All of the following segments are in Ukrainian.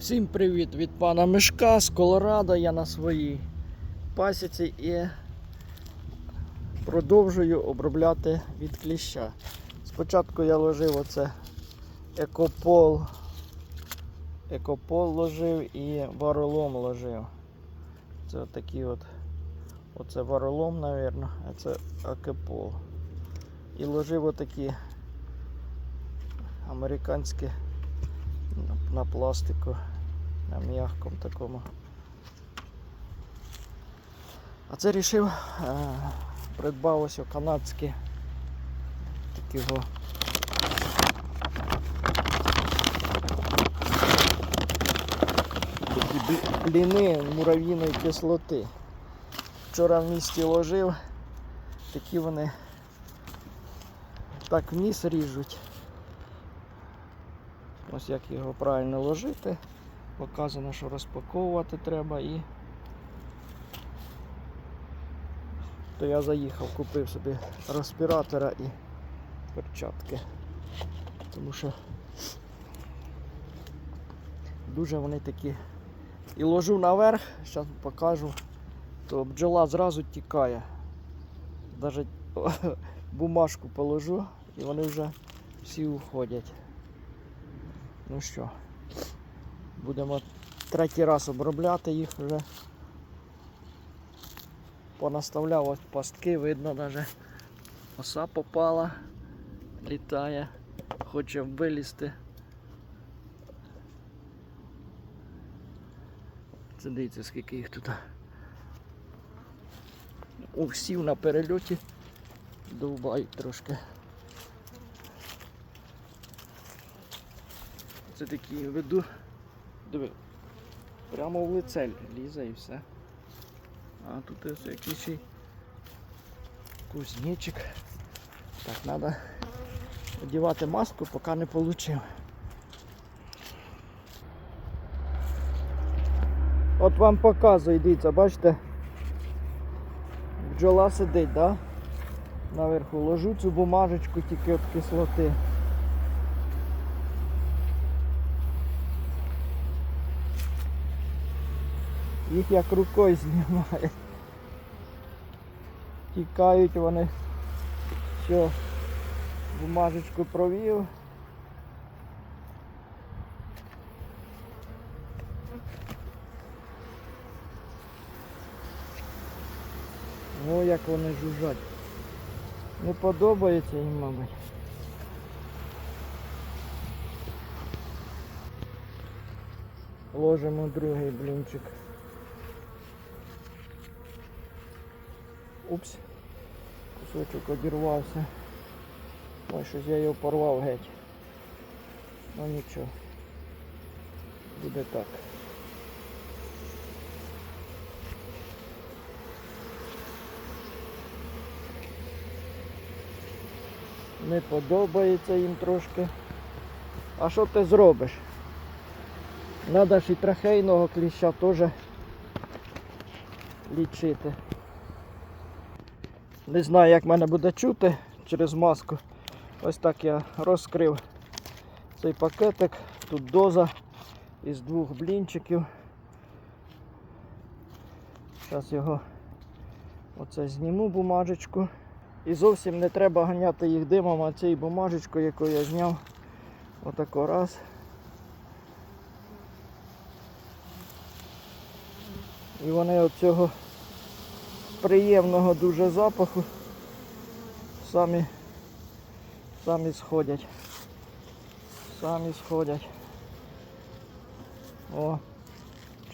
Всім привіт від пана Мишка з Колорадо. Я на своїй пасіці і продовжую обробляти від кліща. Спочатку я ложив оце екопол, екопол ложив і варолом ложив. Це отакий от, оце варолом, мабуть, а це екопол. І ложив отакі американські на пластику, на м'якому такому. А це рішив, е, придбав ось канадські такого бліни мурав'їної кислоти. Вчора в місті ложив, такі вони так вниз ріжуть. Ось як його правильно ложити. Показано, що розпаковувати треба і. То я заїхав, купив собі респіратора і перчатки. Тому що дуже вони такі. І ложу наверх, зараз покажу, то бджола зразу тікає. Навіть бумажку положу і вони вже всі уходять. Ну що, будемо третій раз обробляти їх вже. Понаставляв ось пастки, видно навіть оса попала, літає, хоче вилізти. Це дивіться, скільки їх тут. Усів на перельоті, довбають трошки. Це такі веду. Диви. Прямо в лице лізе і все. А тут ось якийсь кузнечик. Так, треба одягати маску, поки не отримав. От вам показую, дивіться, бачите? Бджола сидить, да? Наверху ложу цю бумажечку тільки від кислоти. Їх як рукою знімає. Тікають вони. Все, бумажечку провів. О, як вони жужжать. Не подобається їм, мабуть. Ложимо другий блінчик. Упс, кусочок одірвався. Ой, щось я його порвав геть. Ну нічого. Буде так. Не подобається їм трошки. А що ти зробиш? Надо ж і трахейного кліща теж лічити. Не знаю, як мене буде чути через маску. Ось так я розкрив цей пакетик. Тут доза із двох блінчиків. Зараз його оце зніму бумажечку. І зовсім не треба ганяти їх димом, а цією бумажечкою, яку я зняв. Отако раз. І вони от цього приємного дуже запаху самі, самі сходять. Самі сходять. О,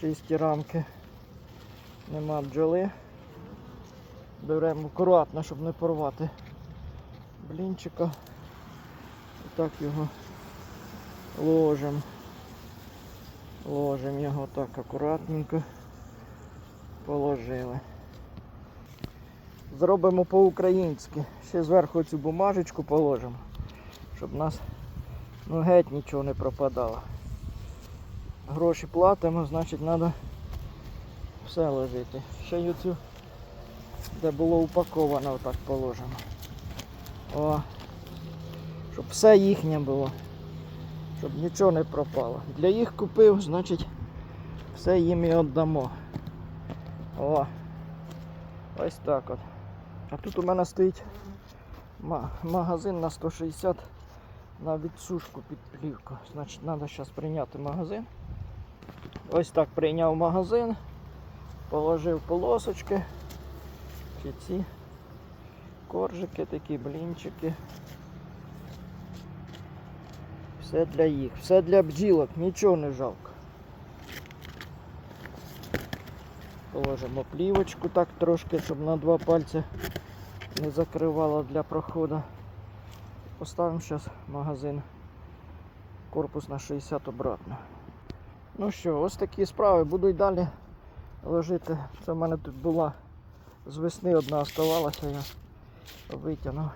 чисті рамки. Нема бджоли. Беремо акуратно, щоб не порвати блінчика. Отак його ложимо. Ложимо його так акуратненько. Положили. Зробимо по-українськи. Ще зверху цю бумажечку положимо, щоб у нас ну, геть нічого не пропадало. Гроші платимо, значить треба все ложити. Ще й цю, де було упаковано, отак положимо. О, щоб все їхнє було. щоб нічого не пропало. Для їх купив, значить, все їм і віддамо. О, ось так от. А тут у мене стоїть магазин на 160 на відсушку під плівку. Значить, треба зараз прийняти магазин. Ось так прийняв магазин, положив полосочки. Чи ці коржики такі, блінчики. Все для їх, все для бджілок, нічого не жалко. Положимо плівочку так трошки, щоб на два пальці не закривало для проходу. Поставимо зараз магазин корпус на 60 обратно. Ну що, ось такі справи. Буду й далі ложити. Це в мене тут була з весни одна оставалася, я витягнув.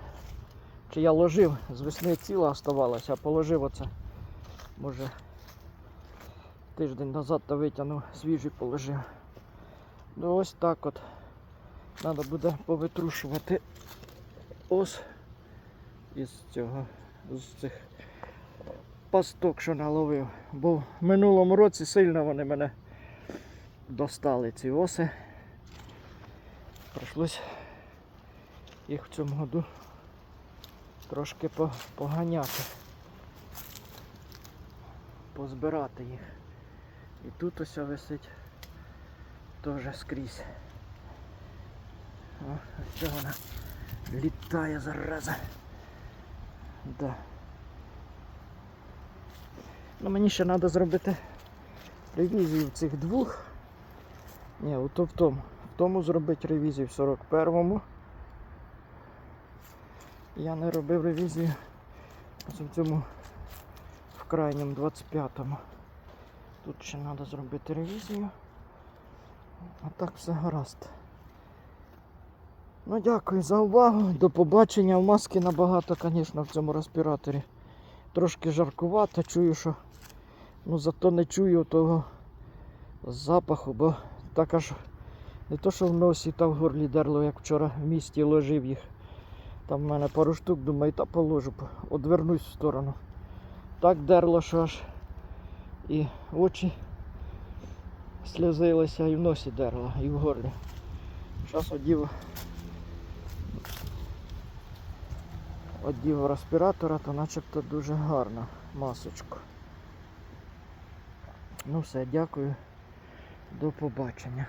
Чи я ложив, з весни ціла оставалася, а положив оце. Може тиждень назад то витягнув, свіжий положив. Ну ось так от. Треба буде повитрушувати ось із цього, з цих пасток, що наловив. Бо в минулому році сильно вони мене достали ці оси. Прийшлось їх в цьому году трошки по- поганяти. Позбирати їх. І тут ось висить теж скрізь. Ось вона літає зараза. Да. Ну мені ще треба зробити ревізію цих двох. Ні, ото в тому. В тому зробити ревізію в 41-му. Я не робив ревізію в цьому в крайньому 25-му. Тут ще треба зробити ревізію. А так все гаразд. Ну дякую за увагу. До побачення. В маски набагато, звісно, в цьому респіраторі. Трошки жаркувато, чую, що ну зато не чую того запаху, бо так аж не то, що в носі та в горлі дерло, як вчора в місті ложив їх. Там в мене пару штук, думаю, та положу, одвернусь в сторону. Так дерло, що аж і очі сльозилися, і в носі дерло, і в горлі. Зараз одів одів респіратора, то начебто дуже гарна масочку. Ну все, дякую. До побачення.